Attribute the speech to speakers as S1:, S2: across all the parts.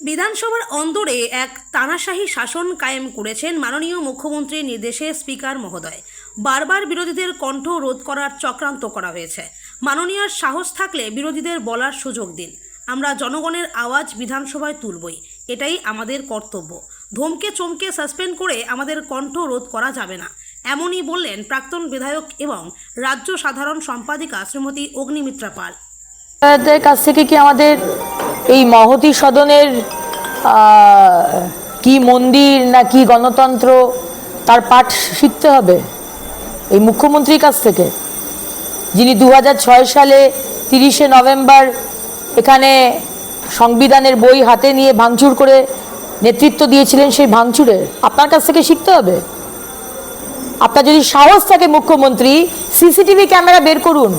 S1: বিধানসভার অন্দরে এক তানাশাহী শাসন কায়েম করেছেন মাননীয় মুখ্যমন্ত্রীর নির্দেশে স্পিকার মহোদয়। বারবার বিরোধীদের কণ্ঠ রোধ করার চক্রান্ত করা হয়েছে। মাননীয় সাহস থাকলে বিরোধীদের বলার সুযোগ দিন। আমরা জনগণের আওয়াজ বিধানসভায় তুলবই, এটাই আমাদের কর্তব্য। ধমকে চমকে সাসপেন্ড করে আমাদের কণ্ঠ রোধ করা যাবে না। এমনই বললেন প্রাক্তন বিধায়ক এবং রাজ্য সাধারণ সম্পাদিকা শ্রীমতী অগ্নিমিত্রা পাল।
S2: কাছ থেকে কি আমাদের এই মহতি সদনের কি মন্দির না কি গণতন্ত্র তার পাঠ শিখতে হবে? এই মুখ্যমন্ত্রীর কাছ থেকে। যিনি দু হাজার ছয় সালে তিরিশে নভেম্বর এখানে সংবিধানের বই হাতে নিয়ে ভাঙচুর করে নেতৃত্ব দিয়েছিলেন সেই ভাঙচুরের আপনার কাছ থেকে শিখতে হবে? আপনার যদি সাহস থাকে মুখ্যমন্ত্রী, সিসিটিভি ক্যামেরা বের করুন।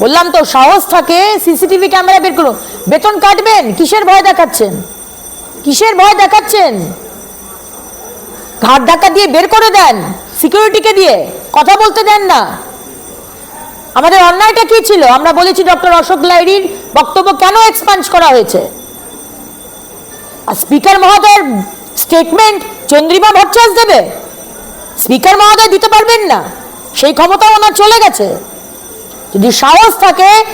S2: বললাম তো, সাহস থাকে, সিসিটিভি ক্যামেরা বের করুন বেতন কাটবেন, কিসের ভয় দেখাচ্ছেন? কিসের ভয় দেখাচ্ছেন? ঘাট ধাক্কা দিয়ে বের করে দেন, সিকিউরিটিকে দিয়ে, কথা বলতে দেন না। আমাদের অন্যায়টা কি ছিল? আমরা বলেছি ডক্টর অশোক লাইরির বক্তব্য কেন এক্সপান্স করা হয়েছে? আর স্পিকার মহোদয়ের স্টেটমেন্ট চন্দ্রিমা ভট্টাচার্য দেবে? স্পিকার মহোদয় দিতে পারবেন না। সেই ক্ষমতা ওনার চলে গেছে। যদি সাহস থাকে,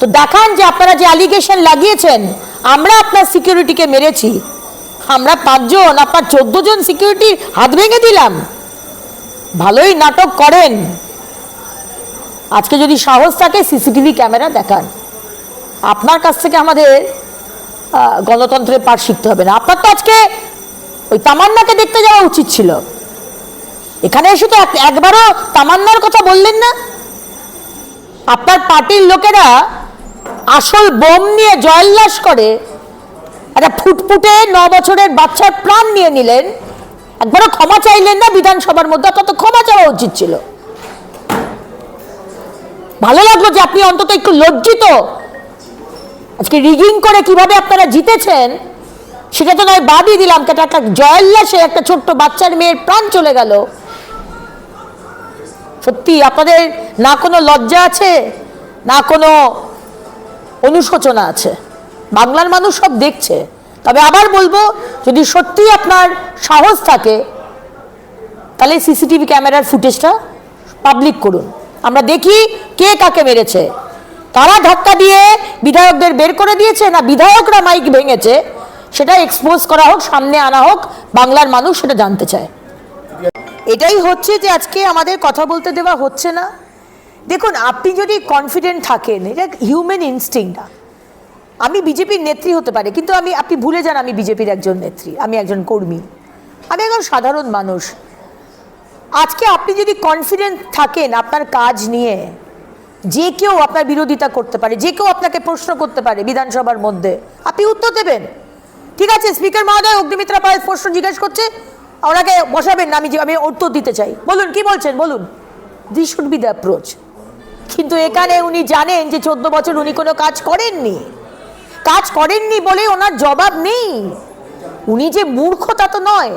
S2: তো দেখান যে আপনারা যে অ্যালিগেশন লাগিয়েছেন, আমরা আপনার সিকিউরিটিকে মেরেছি। আমরা পাঁচজন, আপনার চোদ্দ জন সিকিউরিটির হাত ভেঙে দিলাম। ভালোই নাটক করেন। আজকে যদি সাহস থাকে, সিসিটিভি ক্যামেরা দেখান। আপনার কাছ থেকে আমাদের গণতন্ত্রের পাঠ শিখতে হবে না। আপনার তো আজকে ওই তামান্নাকে দেখতে যাওয়া উচিত ছিল। এখানে এসে তো এক- একবারও তামান্নার কথা বললেন না। আপনার পার্টির লোকেরা আসল বোম নিয়ে জয়োল্লাস করে, একটা ফুটফুটে ন বছরের বাচ্চার প্রাণ নিয়ে নিলেন। একবারও ক্ষমা চাইলেন না বিধানসভার মধ্যে অত ক্ষমা চাওয়া উচিত ছিল। ভালো লাগল যে আপনি অন্তত একটু লজ্জিত। আজকে রিগিং করে কীভাবে আপনারা জিতেছেন, সেটা তো নয়, বাদই দিলাম কেটে একটা জয়োল্লাসে একটা ছোট্ট বাচ্চার মেয়ের প্রাণ চলে গেল। সত্যি আপনাদের না কোনো লজ্জা আছে? না কোনো অনুশোচনা আছে? বাংলার মানুষ সব দেখছে। তবে আবার বলব, যদি সত্যি আপনার সাহস থাকে, তাহলে সিসিটিভি ক্যামেরার ফুটেজটা পাবলিক করুন। আমরা দেখি কে কাকে মেরেছে। তারা ধাক্কা দিয়ে বিধায়কদের বের করে দিয়েছে না বিধায়করা মাইক ভেঙেছে, সেটা এক্সপোজ করা হোক, সামনে আনা হোক, বাংলার মানুষ সেটা জানতে চায়। এটাই হচ্ছে যে আজকে আমাদের কথা বলতে দেওয়া হচ্ছে না। দেখুন, আপনি যদি কনফিডেন্ট থাকেন, এটা হিউম্যান ইনস্টিংক্ট আমি বিজেপির নেত্রী হতে পারে, কিন্তু আমি, আপনি ভুলে যান আমি বিজেপির একজন নেত্রী, আমি একজন কর্মী। আমি একজন সাধারণ মানুষ। আজকে আপনি যদি কনফিডেন্ট থাকেন আপনার কাজ নিয়ে, যে কেউ আপনার বিরোধিতা করতে পারে, যে কেউ আপনাকে প্রশ্ন করতে পারে বিধানসভার মধ্যে, আপনি উত্তর দেবেন। ঠিক আছে স্পিকার মহোদয়, অগ্নিমিত্রা পাল প্রশ্ন জিজ্ঞেস করছে ওনাকে বসাবেন না, আমি যে- আমি উত্তর দিতে চাই। বলুন, কি বলছেন? বলুন। This should be the approach কিন্তু এখানে উনি জানেন যে চোদ্দ বছর উনি কোনো কাজ করেননি। কাজ করেননি বলে ওনার জবাব নেই। উনি যে মূর্খ তা তো নয়।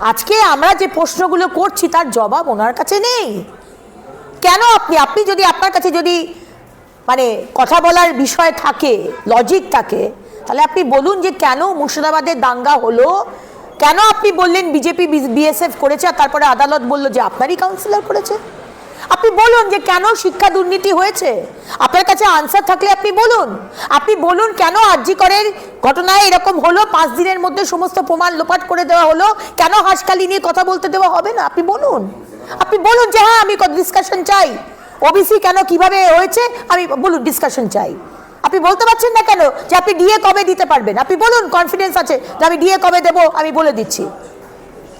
S2: আজকে আমরা যে প্রশ্নগুলো করছি, তার জবাব ওনার কাছে নেই। কেন আপনি আপনি যদি আপনার কাছে যদি মানে কথা বলার বিষয় থাকে লজিক থাকে, তাহলে আপনি বলুন যে কেন মুর্শিদাবাদের দাঙ্গা হলো কেন আপনি বললেন বিজেপি, বিএসএফ করেছে আর তারপরে আদালত বলল যে আপনারই কাউন্সিলর করেছে? আপনি বলুন যে কেন শিক্ষা দুর্নীতি হয়েছে? আপনার কাছে আনসার থাকলে আপনি বলুন। আপনি বলুন কেন আরজি করের ঘটনায় এরকম হলো, পাঁচ দিনের মধ্যে সমস্ত প্রমাণ লোপাট করে দেওয়া হলো, কেন হাসকালি নিয়ে কথা বলতে দেওয়া হবে না? আপনি বলুন। আপনি বলুন যে হ্যাঁ আমি ডিসকাশন চাই। ওবিসি কেন কীভাবে হয়েছে, আমি বলুন ডিসকাশন চাই। আপনি বলতে পারছেন না কেন যে আপনি ডিএ কবে দিতে পারবেন? আপনি বলুন কনফিডেন্স আছে যে আমি ডিএ কবে দেবো, আমি বলে দিচ্ছি।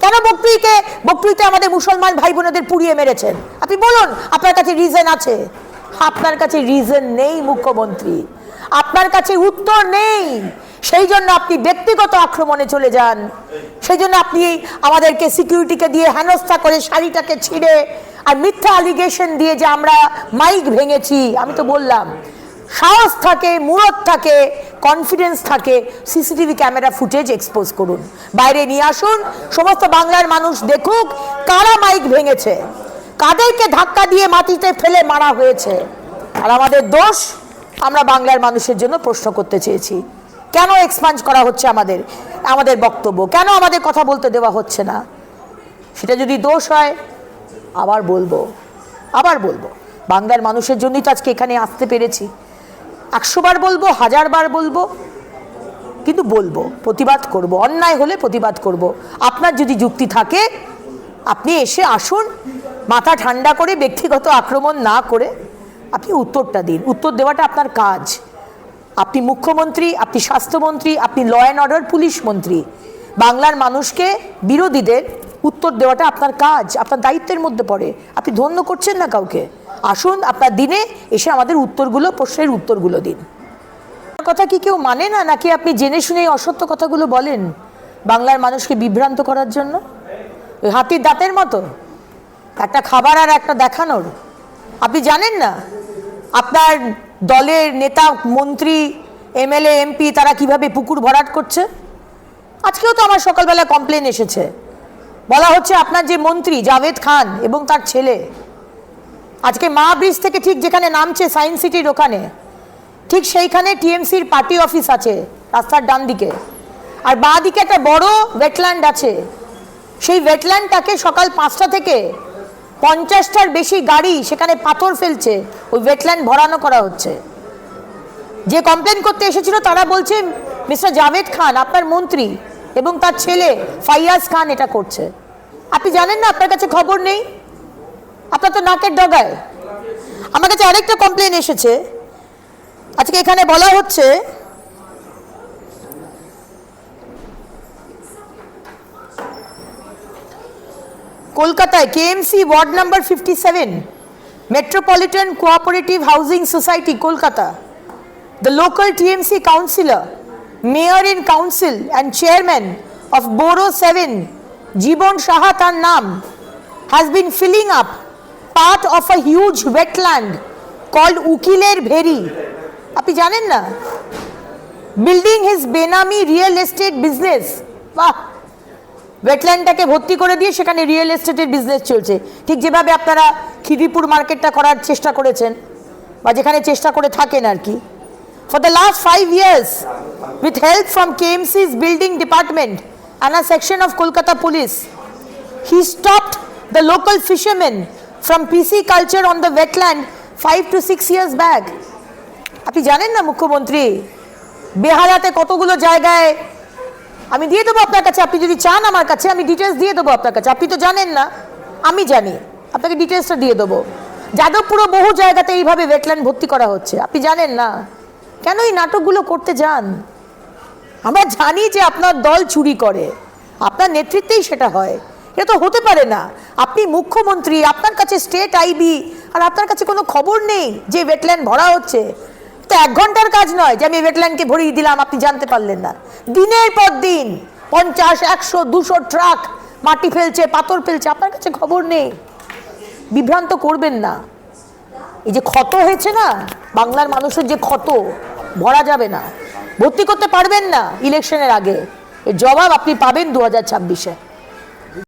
S2: কেন বকটুইকে বকটুইতে আমাদের মুসলমান ভাই বোনদের পুড়িয়ে মেরেছেন? আপনি বলুন, আপনার কাছে রিজন আছে? আপনার কাছে রিজন নেই, মুখ্যমন্ত্রী। আপনার কাছে উত্তর নেই। সেই জন্য আপনি ব্যক্তিগত আক্রমণে চলে যান। সেই জন্য আপনি আমাদেরকে সিকিউরিটিকে দিয়ে হেনস্থা করে শাড়িটাকে ছিঁড়ে আর মিথ্যা অ্যালিগেশন দিয়ে যে আমরা মাইক ভেঙেছি। আমি তো বললাম সাহস থাকে, মুরত থাকে কনফিডেন্স থাকে সিসিটিভি ক্যামেরা ফুটেজ এক্সপোজ করুন। বাইরে নিয়ে আসুন, সমস্ত বাংলার মানুষ দেখুক কারা মাইক ভেঙেছে। কাদেরকে ধাক্কা দিয়ে মাটিতে ফেলে মারা হয়েছে। আর আমাদের দোষ, আমরা বাংলার মানুষের জন্য প্রশ্ন করতে চেয়েছি। কেন এক্সপাঞ্জ করা হচ্ছে আমাদের আমাদের বক্তব্য? কেন আমাদের কথা বলতে দেওয়া হচ্ছে না? সেটা যদি দোষ হয়, আবার বলব আবার বলব। বাংলার মানুষের জন্যই তো আজকে এখানে আসতে পেরেছি। একশো বার বলব হাজার বার বলব, কিন্তু বলব, প্রতিবাদ করব, অন্যায় হলে প্রতিবাদ করব। আপনার যদি যুক্তি থাকে, আপনি এসে আসুন, মাথা ঠান্ডা করে, ব্যক্তিগত আক্রমণ না করে আপনি উত্তরটা দিন। উত্তর দেওয়াটা আপনার কাজ। আপনি মুখ্যমন্ত্রী, আপনি স্বাস্থ্যমন্ত্রী, আপনি ল অ্যান্ড অর্ডার পুলিশ মন্ত্রী। বাংলার মানুষকে বিরোধীদের উত্তর দেওয়াটা আপনার কাজ, আপনার দায়িত্বের মধ্যে পড়ে। আপনি ধন্য করছেন না কাউকে? আসুন, আপনার দিনে এসে আমাদের উত্তরগুলো, প্রশ্নের উত্তরগুলো দিন। কথা কি কেউ মানে না, নাকি আপনি জেনে শুনে অসত্য কথাগুলো বলেন বাংলার মানুষকে বিভ্রান্ত করার জন্য? ওই হাতির দাঁতের মতো? একটা খাবার আর একটা দেখানোর? আপনি জানেন না? আপনার দলের নেতা, মন্ত্রী, এমএলএ, এমপি, তারা কীভাবে পুকুর ভরাট করছে? আজকেও তো আমার সকালবেলা কমপ্লেন এসেছে। বলা হচ্ছে আপনার যে মন্ত্রী জাভেদ খান এবং তার ছেলে। আজকে মা ব্রিজ থেকে ঠিক যেখানে নামছে সায়েন্স সিটির ওখানে, ঠিক সেইখানে টিএমসির পার্টি অফিস আছে রাস্তার ডান দিকে। আর বাঁ দিকে একটা বড় ওয়েটল্যান্ড আছে। সেই ওয়েটল্যান্ডটাকে সকাল পাঁচটা থেকে পঞ্চাশটার বেশি গাড়ি সেখানে পাথর ফেলছে, ওই ওয়েটল্যান্ড ভরানো করা হচ্ছে। যে কমপ্লেন করতে এসেছিল তারা বলছে, মিস্টার জাভেদ খান, আপনার মন্ত্রী এবং তার ছেলে ফাইয়াজ খান এটা করছে। আপনি জানেন না আপনার কাছে খবর নেই? আপনার তো নাকের ডগায়। আমার কাছে আরেকটা কমপ্লেন এসেছে। আজকে এখানে বলা হচ্ছে কলকাতায় KMC ward number fifty seven metropolitan cooperative housing society Kolkata. The local TMC councillor, mayor in council and chairman of borough seven Jiban Saha তার নাম has been filling up part of a huge wetland called উকিলের very আপনি জানেন না building his benami real estate business বা ওয়েটল্যান্ডটাকে ভর্তি করে দিয়ে সেখানে রিয়েল এস্টেটের বিজনেস চলছে ঠিক যেভাবে আপনারা খিদিপুর মার্কেটটা করার চেষ্টা করেছেন বা যেখানে চেষ্টা করে থাকেন আর কি for the last five years with help from KMC's building department and a section of Kolkata police, he stopped the local fishermen from PC culture on the wetland five to six years back. আপনি জানেন না মুখ্যমন্ত্রী বেহালাতে কতগুলো জায়গায় আমি দিয়ে দেবো আপনার কাছে আপনি যদি চান আমার কাছে আমি ডিটেলস দিয়ে দেবো আপনার কাছে। আপনি তো জানেন না আমি জানি আপনাকে ডিটেলসটা দিয়ে দেবো। যাদবপুরও বহু জায়গাতে এইভাবে ওয়েটল্যান্ড ভর্তি করা হচ্ছে। আপনি জানেন না কেন এই নাটকগুলো করতে যান? আমরা জানি যে আপনার দল চুরি করে। আপনার নেতৃত্বেই সেটা হয়। এটা তো হতে পারে না। আপনি মুখ্যমন্ত্রী, আপনার কাছে স্টেট আইবি আর আপনার কাছে কোনো খবর নেই যে ওয়েটল্যান্ড ভরা হচ্ছে। তো এক ঘণ্টার কাজ নয় যে আমি ওয়েটল্যান্ডকে ভরিয়ে দিলাম, আপনি জানতে পারলেন না। দিনের পর দিন পঞ্চাশ, একশো, দুশো ট্রাক মাটি ফেলছে, পাথর ফেলছে, আপনার কাছে খবর নেই। বিভ্রান্ত করবেন না। এই যে ক্ষত হয়েছে না, বাংলার মানুষের যে ক্ষত, ভরা যাবে না। ভর্তি করতে পারবেন না ইলেকশনের আগে। জবাব আপনি পাবেন দু হাজার ছাব্বিশে।